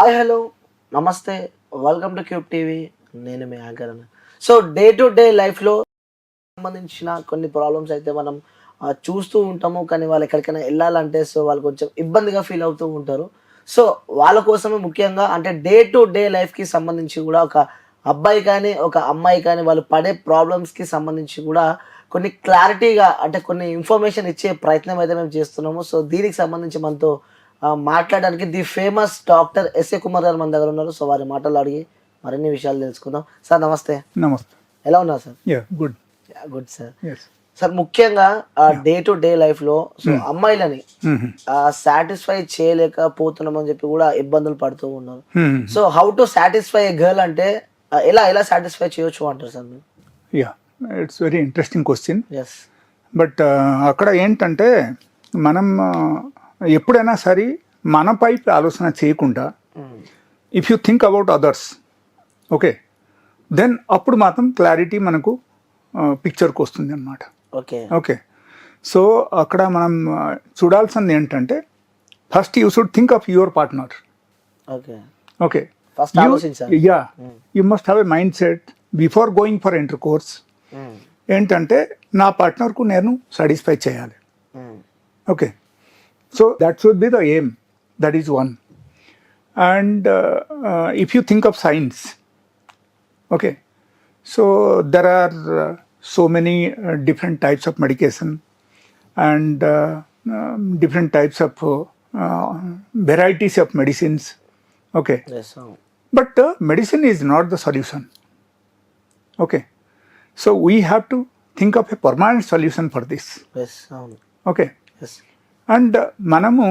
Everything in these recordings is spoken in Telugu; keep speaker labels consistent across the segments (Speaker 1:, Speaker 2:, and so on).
Speaker 1: Hi hello. నమస్తే. వెల్కమ్ టు క్యూబ్ టీవీ నేను మీ anchor so day to day లైఫ్లో సంబంధించిన కొన్ని ప్రాబ్లమ్స్ అయితే మనం చూస్తూ ఉంటాము. కానీ వాళ్ళు ఎక్కడికైనా వెళ్ళాలంటే సో వాళ్ళు కొంచెం ఇబ్బందిగా ఫీల్ అవుతూ ఉంటారు. సో వాళ్ళ కోసమే ముఖ్యంగా అంటే డే టు డే లైఫ్కి సంబంధించి కూడా ఒక అబ్బాయి కానీ ఒక అమ్మాయి కానీ వాళ్ళు పడే ప్రాబ్లమ్స్కి సంబంధించి కూడా కొన్ని క్లారిటీగా అంటే కొన్ని ఇన్ఫర్మేషన్ ఇచ్చే ప్రయత్నం అయితే మేము చేస్తున్నాము. సో దీనికి సంబంధించి మనతో మాట్లాడడానికి the famous doctor S A Kumar garu మన దగ్గర ఉన్నారు. సో వారి మాటలు అడిగి మరిన్ని విషయాలు తెలుసుకుందాం. సార్ నమస్తే.
Speaker 2: నమస్తే.
Speaker 1: ఎలా ఉన్నారు
Speaker 2: sir? Yeah
Speaker 1: good good
Speaker 2: sir
Speaker 1: sir ముఖ్యంగా డే టు డే లైఫ్లో సో అమ్మాయిలని సాటిస్ఫై చేయలేకపోతున్నామని చెప్పి కూడా ఇబ్బందులు పడుతూ ఉన్నారు. So how to satisfy a girl అంటే ఎలా ఎలా సాటిస్ఫై చేయొచ్చు అంటారు సార్ మీరు?
Speaker 2: Yeah it's very interesting question
Speaker 1: yes
Speaker 2: but అక్కడ ఏంటంటే మనం ఎప్పుడైనా సరే మనపై ఆలోచన చేయకుండా if you think about others okay then అప్పుడు మాత్రం క్లారిటీ మనకు పిక్చర్కి వస్తుంది అనమాట
Speaker 1: ఓకే.
Speaker 2: ఓకే. సో అక్కడ మనం చూడాల్సింది ఏంటంటే first you
Speaker 1: should
Speaker 2: think
Speaker 1: of your
Speaker 2: partner okay. Okay. Yeah you must have a mindset before going for
Speaker 1: intercourse.
Speaker 2: ఏంటంటే నా పార్ట్నర్కు నేను సాటిస్ఫై చేయాలి.
Speaker 1: So
Speaker 2: that should be the aim. That is one. And uh, uh, if you think of science, okay, so there are uh, so many uh, different types of medication and uh, um, different types of
Speaker 1: uh, uh, varieties of medicines. Okay. Yes.
Speaker 2: But uh, medicine is not the solution. Okay. So we have to think of a permanent solution for this.
Speaker 1: Yes.
Speaker 2: Okay.
Speaker 1: Yes.
Speaker 2: And మనము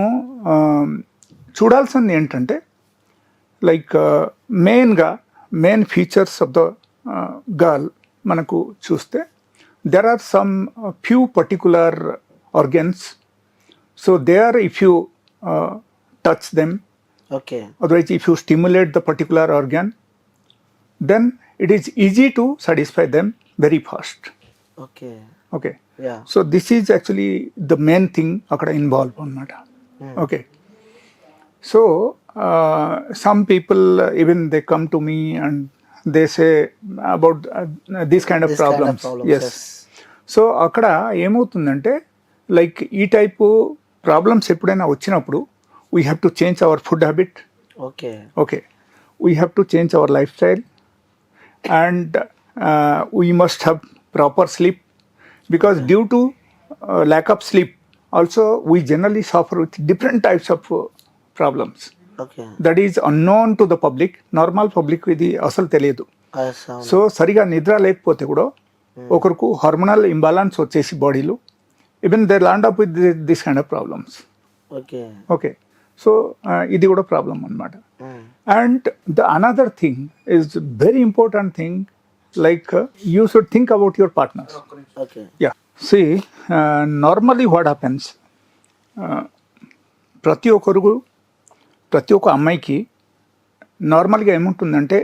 Speaker 2: చూడాల్సింది ఏంటంటే లైక్ మెయిన్గా main features of the girl మనకు చూస్తే there are some few particular organs so they are if you touch them
Speaker 1: okay.
Speaker 2: Otherwise if you stimulate the particular organ then it is easy to satisfy them very fast okay.
Speaker 1: Okay
Speaker 2: so this is actually the main thing అక్కడ ఇన్వాల్వ్ అనమాట okay so some people even they come to me and they say about
Speaker 1: this kind of problems yes
Speaker 2: so అక్కడ ఏమవుతుందంటే లైక్ ఈ టైపు ప్రాబ్లమ్స్ ఎప్పుడైనా వచ్చినప్పుడు we have to change our food habit
Speaker 1: okay
Speaker 2: okay we have to change our lifestyle and we must have proper sleep because due to uh, lack of sleep also we generally suffer with different types of uh, problems
Speaker 1: okay
Speaker 2: that is unknown to the public normal public ఇది అసలు తెలియదు
Speaker 1: ఎస్ అవును
Speaker 2: సో సరిగా నిద్ర లేకపోతే కూడా ఒకరికి హార్మోనల్ ఇంబాలన్స్ వచ్చేసి బాడీలో even they land up with this kind of problems
Speaker 1: okay
Speaker 2: okay so ఇది కూడా ప్రాబ్లం అన్నమాట
Speaker 1: Mm.
Speaker 2: And the another thing is very important thing, like uh, you should think about your partner.
Speaker 1: Okay
Speaker 2: Yeah. See, uh, normally what happens, uh, ప్రతి ఒక్కరు ప్రతి ఒక్క అమ్మాయికి నార్మల్గా ఏముంటుందంటే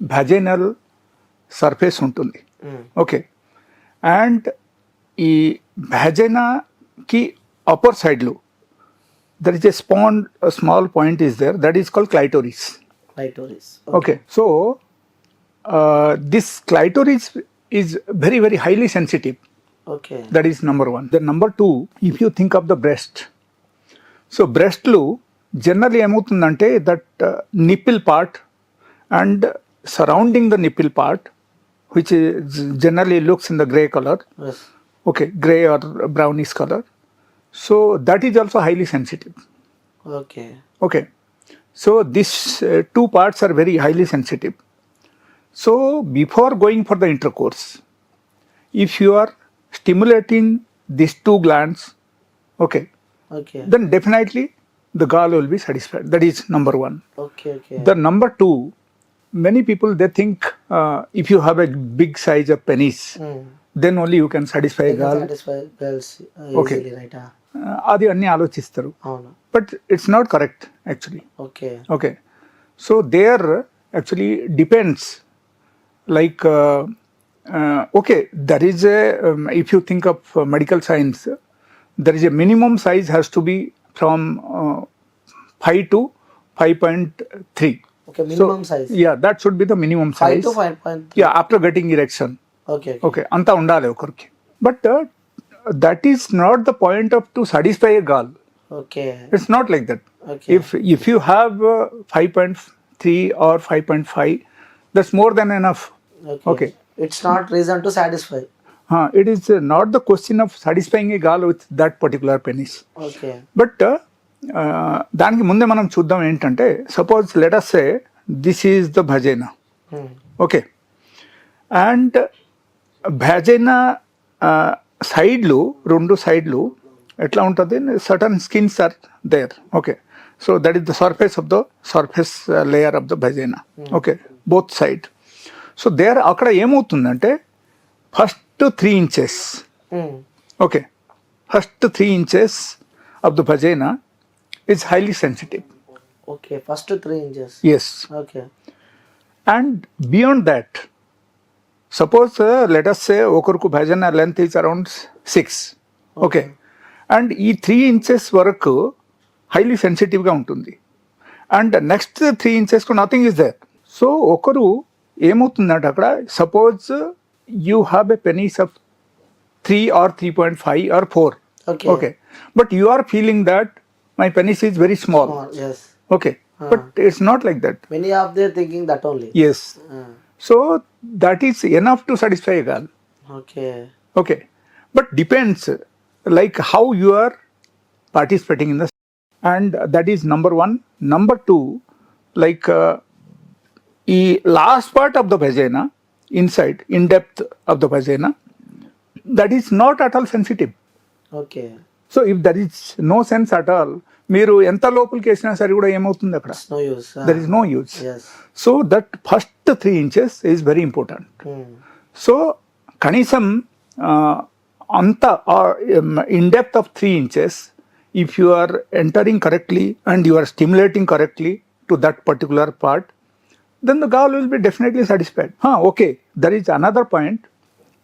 Speaker 2: భజనల్ సర్ఫేస్ ఉంటుంది. ఓకే అండ్ ఈ భజనకి అప్పర్ సైడ్లో there is a span small point is there that is called clitoris
Speaker 1: Clitoris.
Speaker 2: Okay, so uh, this clitoris is very, very highly sensitive.
Speaker 1: Okay.
Speaker 2: That is number one. The number two, if you think of the breast, so breastలు generally ఏమవుతుందంటే that nipple part and surrounding the nipple part which generally looks in the grey colour
Speaker 1: Yes.
Speaker 2: Okay grey or brownish colour so that is also highly sensitive
Speaker 1: Okay.
Speaker 2: Okay. So these uh, two parts are very highly sensitive. So before going for the intercourse, if you are stimulating these two glands, okay,
Speaker 1: Okay.
Speaker 2: then definitely the girl will be satisfied. That is number one.
Speaker 1: Okay. Okay.
Speaker 2: The number two, many people they think uh, if you have a big size of penis,
Speaker 1: Mm.
Speaker 2: then only you can satisfy a
Speaker 1: They can
Speaker 2: girl.
Speaker 1: satisfy girls uh,
Speaker 2: Okay.
Speaker 1: easily, right? Ah,
Speaker 2: Uh, అది అన్ని ఆలోచిస్తారు
Speaker 1: అవును
Speaker 2: but it's not correct actually
Speaker 1: okay
Speaker 2: Okay. So there actually depends. like uh, uh, okay there is a um, if you think of uh, medical science there is a minimum size has to be from 5 to 5.3
Speaker 1: okay minimum so,
Speaker 2: size. yeah that should be the
Speaker 1: minimum
Speaker 2: size.
Speaker 1: 5 to 5.3
Speaker 2: yeah after getting erection.
Speaker 1: Okay
Speaker 2: okay. Anta undali okarki but that is not the point of to satisfy a girl.
Speaker 1: Okay.
Speaker 2: It's not like that.
Speaker 1: Okay.
Speaker 2: If if you have uh, 5.3 or 5.5 that's more than enough. Okay.
Speaker 1: It's not reason to
Speaker 2: satisfy it is uh, not the question of satisfying a girl with that particular penis.
Speaker 1: Okay
Speaker 2: but దానికి ముందే మనం చూద్దాం ఏంటంటే suppose let us say this is the
Speaker 1: vagina.
Speaker 2: Okay and vagina సైడ్లు రెండు సైడ్లు ఎట్లా ఉంటుంది? Certain skins are there okay so that is the surface of the surface layer of the vagina okay both side so there అక్కడ ఏమవుతుందంటే first three
Speaker 1: inches.
Speaker 2: Okay first three inches of the vagina is highly sensitive
Speaker 1: okay first three inches
Speaker 2: yes
Speaker 1: okay
Speaker 2: and beyond that suppose let us say ఒకరికి vagina length is around six okay and ఈ త్రీ ఇంచెస్ వరకు హైలీ సెన్సిటివ్గా ఉంటుంది. అండ్ నెక్స్ట్ త్రీ ఇంచెస్కు నథింగ్ ఇస్ దేర్ సో ఒకరు ఏమవుతుందంటే అక్కడ suppose you have a penis of three or three point five or four
Speaker 1: okay
Speaker 2: okay but you are feeling that my penis is very small
Speaker 1: yes
Speaker 2: okay but it's not like that
Speaker 1: many of their thinking that only
Speaker 2: yes So that is enough to satisfy a girl.
Speaker 1: Okay
Speaker 2: Okay. But depends like how you are participating in the and that is number one. Number two, like uh, the last part of the vagina, inside, in depth of the vagina, that is not at all sensitive.
Speaker 1: Okay
Speaker 2: so if there is no sense at all మీరు ఎంత లోపలికి వేసినా సరే కూడా ఏమవుతుంది అక్కడ
Speaker 1: no use
Speaker 2: there is no use
Speaker 1: yes
Speaker 2: so that first three inches is very important
Speaker 1: Hmm.
Speaker 2: So కనీసం ఆ, అంత in depth of three inches if you are entering correctly and you are stimulating correctly to that particular part then the girl will be definitely satisfied. Huh, okay, there is another point.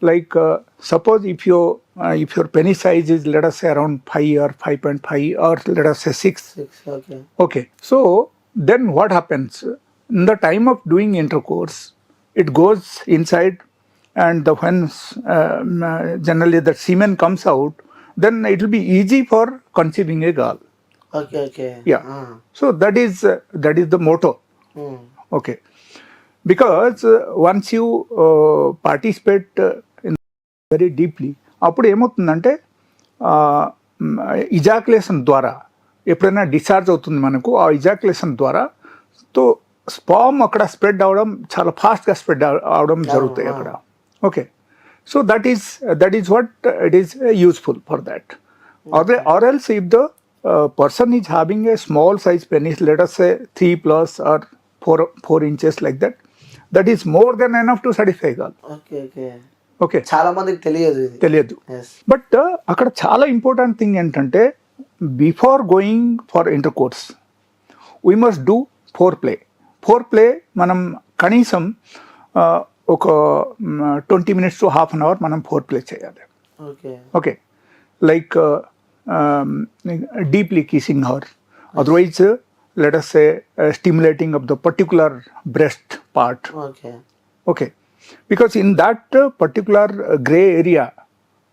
Speaker 2: Like uh, suppose if your uh, if your penny size is let us say around five or five point five or let us say six.
Speaker 1: Six. Okay.
Speaker 2: Okay. So then what happens? In the time of doing intercourse, it goes inside, and the when um, uh, generally the semen comes out, then it will be easy for conceiving a girl.
Speaker 1: Okay. Okay.
Speaker 2: Yeah. Uh-huh. So that is uh, that is the motto.
Speaker 1: Mm.
Speaker 2: Okay. Because uh, once you uh, participate uh, in very deeply, అప్పుడు ఏమవుతుందంటే ఇజాకులేషన్ ద్వారా ఎప్పుడైనా డిశ్చార్జ్ అవుతుంది మనకు ఆ ఇజాకులేషన్ ద్వారా తో స్పామ్ అక్కడ స్ప్రెడ్ అవడం చాలా ఫాస్ట్గా స్ప్రెడ్ అవడం జరుగుతాయి అక్కడ okay so that is that is what it is useful for that or or else if the person is having a small size penis let us a three plus or four four inches like that that is more than enough to
Speaker 1: satisfy girl
Speaker 2: okay
Speaker 1: చాలా మందికి తెలియదు
Speaker 2: తెలియదు. బట్ అక్కడ చాలా ఇంపార్టెంట్ థింగ్ ఏంటంటే before going for intercourse we must do foreplay foreplay మనం కనీసం ఆ, ఒక twenty minutes to half an hour మనం ఫోర్ ప్లే చేయాలి
Speaker 1: okay
Speaker 2: okay like deeply kissing however otherwise Let us say stimulating of the particular breast part
Speaker 1: okay
Speaker 2: Okay, because in that uh, particular uh, gray area,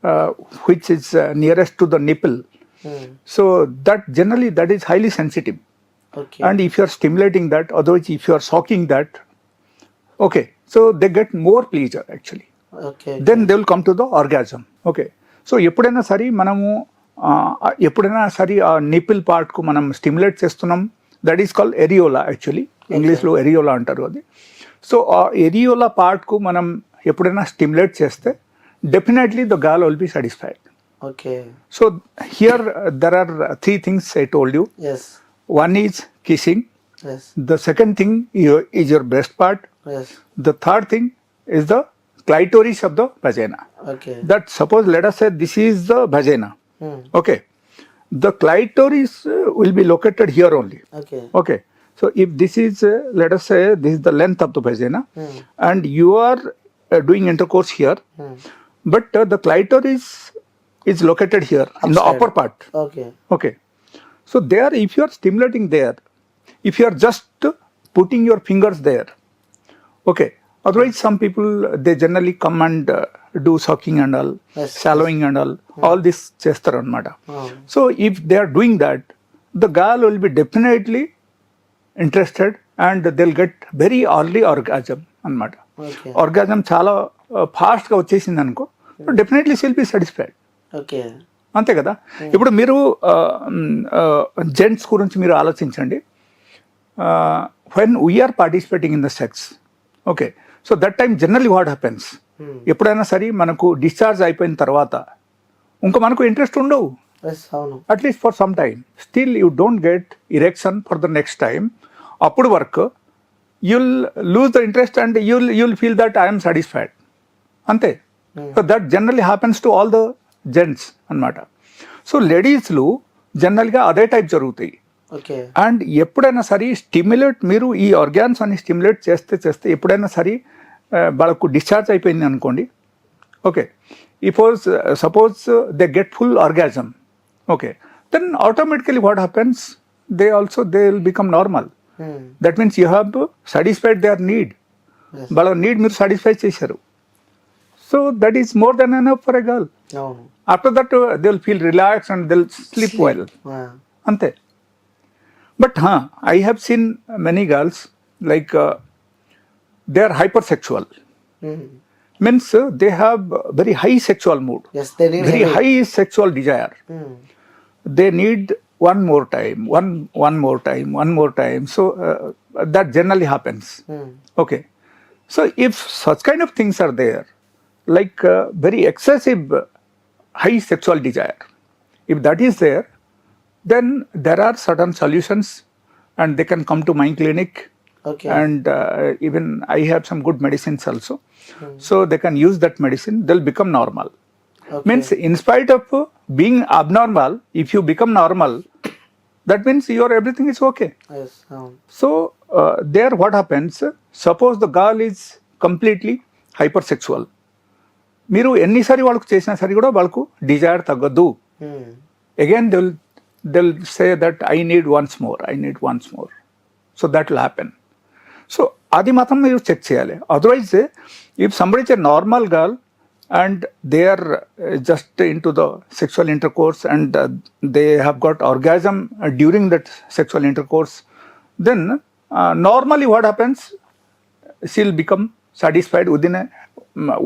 Speaker 2: uh, which is uh, nearest to the nipple,
Speaker 1: Hmm.
Speaker 2: so that generally that is highly sensitive.
Speaker 1: Okay
Speaker 2: And if you are stimulating that, otherwise if you are shocking that, okay, so they get more pleasure actually.
Speaker 1: Okay
Speaker 2: Then they will come to the orgasm. Okay, so ఎప్పుడైనా సరే మనము ఆ, ఎప్పుడైనా సరే ఆ నిపిల్ పార్ట్కు మనం స్టిమ్యులేట్ చేస్తున్నాం that is call areola actually ఇంగ్లీష్లో ఎరియోలా అంటారు అది. సో ఆ ఎరియోలా పార్ట్కు మనం ఎప్పుడైనా స్టిమ్యులేట్ చేస్తే definitely the girl
Speaker 1: will
Speaker 2: be satisfied okay so here there are three things
Speaker 1: I
Speaker 2: told you one
Speaker 1: is
Speaker 2: kissing the second thing is your breast
Speaker 1: part
Speaker 2: the third thing is the clitoris of the vagina.
Speaker 1: Okay
Speaker 2: that suppose let us say this is the vagina.
Speaker 1: Hmm.
Speaker 2: okay. the clitoris uh, will be located here only.
Speaker 1: Okay.
Speaker 2: Okay. So if this is, uh, let us say, this is the length of the vagina,
Speaker 1: hmm.
Speaker 2: and you are uh, doing intercourse here,
Speaker 1: hmm.
Speaker 2: but the clitoris is located here Upside. in the upper part.
Speaker 1: Okay.
Speaker 2: Okay. So there, if you are stimulating there, if you are just putting your fingers there, okay, otherwise some people they generally come and uh, do sucking and all
Speaker 1: Yes,
Speaker 2: swallowing and all. All this చేస్తారు అనమాట. So if they are doing that the girl will be definitely interested and they'll get very early orgasm అనమాట
Speaker 1: ఓకే
Speaker 2: ఆర్గాజం చాలా ఫాస్ట్గా వచ్చేసింది అనుకో definitely she'll be satisfied
Speaker 1: okay
Speaker 2: అంతే కదా? ఇప్పుడు మీరు జెంట్స్ గురించి మీరు ఆలోచించండి. When we're participating in the sex okay so that time generally what happens? ఎప్పుడైనా సరే మనకు డిశ్చార్జ్ అయిపోయిన తర్వాత ఇంకా మనకు ఇంట్రెస్ట్ ఉండవు. At least for some time still you don't get erection for the next time అప్పుడు వరకు you'll lose the interest and you'll you'll feel that I'm satisfied అంతే. So that generally happens to all the gents అన్నమాట. సో లేడీస్లు జనరల్గా అదే టైప్ జరుగుతాయి. అండ్ ఎప్పుడైనా సరే స్టిమ్యులేట్ మీరు ఈ ఆర్గాన్స్ అని స్టిమ్యులేట్ చేస్తే చేస్తే ఎప్పుడైనా సరే వాళ్ళకు డిశ్చార్జ్ అయిపోయింది అనుకోండి. Okay suppose suppose they get full orgasm okay then automatically what happens they also they will become
Speaker 1: normal.
Speaker 2: That means you have satisfied their need
Speaker 1: Yes.
Speaker 2: వాళ్ళ నీడ్ మీరు సాటిస్ఫై చేశారు. So that is more than enough for
Speaker 1: a
Speaker 2: girl after that they will feel relax and they will sleep
Speaker 1: well.
Speaker 2: అంతే. But I have seen many girls like they are hypersexual. Mm.
Speaker 1: Means
Speaker 2: uh, they have very high sexual mood.
Speaker 1: Yes, they need very
Speaker 2: high sexual desire.
Speaker 1: Mm.
Speaker 2: They need one more time, one one more time, one more time. So uh, that generally happens.
Speaker 1: Mm.
Speaker 2: Okay. So if such kind of things are there, like uh, very excessive uh, high sexual desire, if that is there, then there are certain solutions, and they can come to my clinic
Speaker 1: Okay.
Speaker 2: and uh, even i have some good medicines also so they can use that medicine they'll become normal
Speaker 1: Okay.
Speaker 2: means in spite of uh, being abnormal if you become normal that means your everything is okay
Speaker 1: Yes, అవును
Speaker 2: so uh, there what happens suppose the girl is completely hypersexual మీరు ఎన్నిసారి వాళ్ళకు చేసినా సరే కూడా వాళ్ళకు డిజైర్ తగ్గదు
Speaker 1: Hmm.
Speaker 2: Again they'll they'll say that I need once more I need once more so that will happen so అది మాత్రం మీరు చెక్ చేయాలి. Otherwise if somebody is a normal girl and they are just into the sexual intercourse and they have got orgasm during that sexual intercourse then normally what happens she'll become satisfied within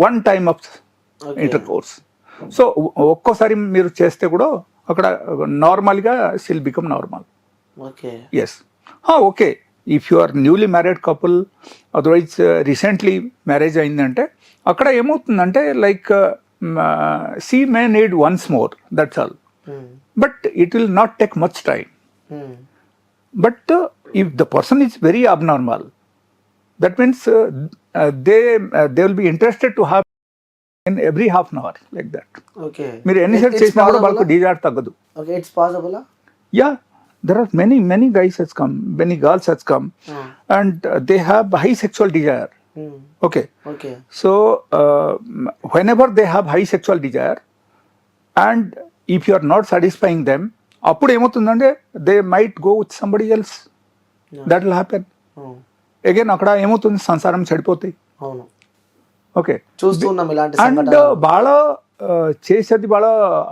Speaker 2: one
Speaker 1: time
Speaker 2: of. Intercourse so ఒక్కోసారి మీరు చేస్తే కూడా అక్కడ నార్మల్గా she'll become normal
Speaker 1: okay
Speaker 2: yes okay if you are newly married couple otherwise recently marriage అయిందంటే అక్కడ ఏమవుతుందంటే like she may need once more that's
Speaker 1: all.
Speaker 2: But it will not take much time
Speaker 1: Hmm.
Speaker 2: But if the person is very abnormal that means they they will be interested to have in every half an hour like
Speaker 1: that
Speaker 2: మీరు ఎన్నిసార్లు
Speaker 1: It's
Speaker 2: చేసినా కూడా? వాళ్ళకు డిజైర్ తగ్గదు.
Speaker 1: It's
Speaker 2: possible yeah there are many many guys has come many girls has come and they have high sexual desire
Speaker 1: okay
Speaker 2: okay so whenever they have high sexual desire and if you are not satisfying them అప్పుడు ఏమవుతుందంటే they might go with somebody else that will happen again అక్కడ ఏమవుతుంది? సంసారం చెడిపోతాయి. ఓకే
Speaker 1: చూస్తూ ఉన్నాం ఇలాంటి
Speaker 2: అండ్
Speaker 1: సంఘటనలు.
Speaker 2: బాళ ఆ, చేసేది బాళ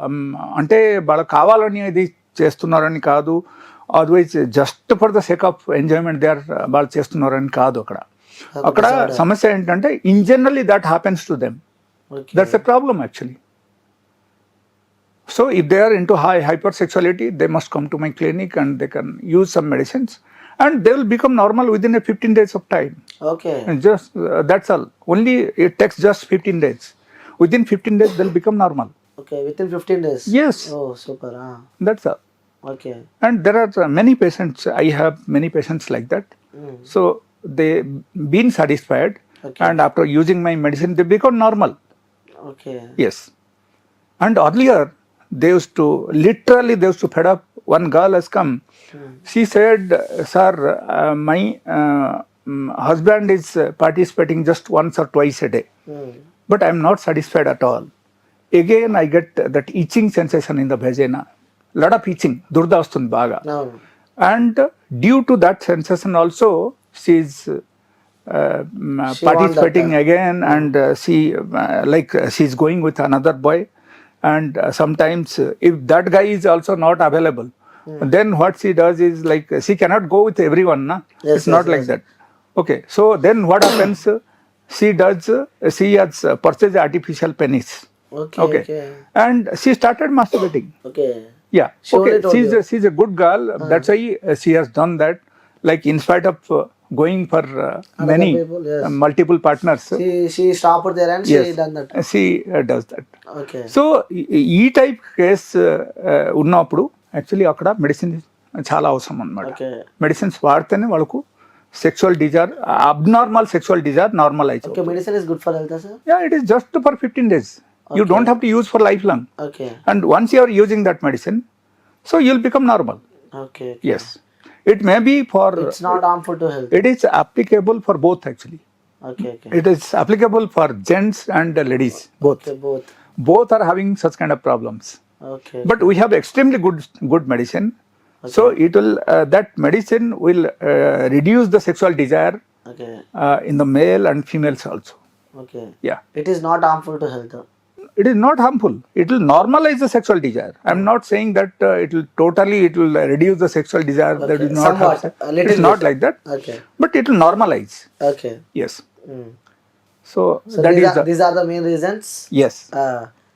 Speaker 2: ఉమ్, అంటే బాళ కావాలని ఇది చేస్తున్నారని కాదు. Otherwise just for the sake of enjoyment they are వాళ్ళు చేస్తున్నారని కాదు అక్కడ. అక్కడ సమస్య ఏంటంటే in generally
Speaker 1: that
Speaker 2: happens to them that's a problem actually so if they are into high hypersexuality they must come to my clinic and they can use some medicines and they will become normal within a fifteen days of time
Speaker 1: okay
Speaker 2: just uh, that's all. Only it takes just 15 days. Within 15 days they'll become normal.
Speaker 1: Okay within fifteen days
Speaker 2: yes
Speaker 1: oh super
Speaker 2: that's all.
Speaker 1: Okay.
Speaker 2: And there are uh, many patients, I have many patients like that.
Speaker 1: Mm.
Speaker 2: So they been satisfied
Speaker 1: okay.
Speaker 2: and after using my medicine they become normal.
Speaker 1: Okay.
Speaker 2: Yes. And earlier they used to, literally they used to fed up, one girl has come. Mm. She said, sir, uh, my uh, mm, husband is participating just once or twice a day.
Speaker 1: Mm.
Speaker 2: But I am not satisfied at all. Again I get that itching sensation in the vagina lot of itching, durdha vastundi
Speaker 1: baga.
Speaker 2: And due to that sensation also,
Speaker 1: she is
Speaker 2: uh,
Speaker 1: um, participating
Speaker 2: again and uh, she uh, like uh, she's going with another boy. And uh, sometimes if that guy is also not available then what she does is like she cannot go with everyone na? It's not like that. Okay so then what happens? She does she has purchased artificial penis. Okay.
Speaker 1: okay.
Speaker 2: And she started masturbating.
Speaker 1: Okay.
Speaker 2: Yeah
Speaker 1: She
Speaker 2: okay she's a, she's a good girl that's why uh, she has done that like in spite of uh, going for uh, many
Speaker 1: people, yes.
Speaker 2: uh, multiple partners
Speaker 1: she stop there and she
Speaker 2: yes
Speaker 1: done that
Speaker 2: she uh, does that
Speaker 1: okay
Speaker 2: so ఈ టైప్ కేస్ ఉన్నప్పుడు యాక్చువల్లీ అక్కడ మెడిసిన్ చాలా అవసరం అన్నమాట
Speaker 1: ఓకే
Speaker 2: మెడిసిన్స్ వాడితేనే వాళ్ళకు sexual desire abnormal sexual desire
Speaker 1: normalize okay medicine is good for health
Speaker 2: sir yeah it is just for fifteen days You don't have to use for lifelong.
Speaker 1: Okay.
Speaker 2: And once you are using that medicine, so you'll become normal.
Speaker 1: Okay. okay.
Speaker 2: Yes. It may be for.
Speaker 1: It's not harmful to health.
Speaker 2: It is applicable for both actually.
Speaker 1: Okay, okay.
Speaker 2: It is applicable for gents and ladies both.
Speaker 1: Okay, both.
Speaker 2: Both are having such kind of problems.
Speaker 1: Okay.
Speaker 2: But we have extremely good good medicine. Okay. So it will uh, that medicine will uh, reduce the sexual desire
Speaker 1: okay.
Speaker 2: uh, in the male and females also.
Speaker 1: Okay.
Speaker 2: Yeah.
Speaker 1: It is not harmful to health.
Speaker 2: It is not harmful it will normalize the sexual desire i'm not saying that uh, it will totally it will uh, reduce the sexual desire that
Speaker 1: Okay,
Speaker 2: is not
Speaker 1: somewhat, little
Speaker 2: it's not like that
Speaker 1: okay
Speaker 2: but it will normalize
Speaker 1: ఓకే
Speaker 2: yes
Speaker 1: Mm.
Speaker 2: so,
Speaker 1: so
Speaker 2: that
Speaker 1: these
Speaker 2: is
Speaker 1: are
Speaker 2: the,
Speaker 1: these are the main reasons
Speaker 2: yes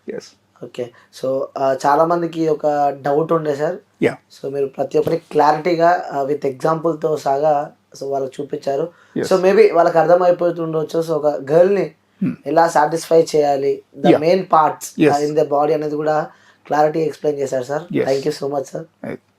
Speaker 2: yes
Speaker 1: okay so చాలా మందికి ఒక డౌట్ ఉండే సార్
Speaker 2: yeah
Speaker 1: సో మీరు ప్రతి ఒక్కటి క్లారిటీగా విత్ ఎగ్జాంపుల్తో సహా సో వాళ్ళకి చూపించారు. సో మేబీ వాళ్ళకి అర్థమైపోతుండొచ్చు సో ఒక గర్ల్ని ఎలా సాటిస్ఫై చేయాలి the. Main
Speaker 2: parts.
Speaker 1: In the body అనేది కూడా క్లారిటీ ఎక్స్ప్లెయిన్ చేశారు sir. Thank you so much
Speaker 2: sir.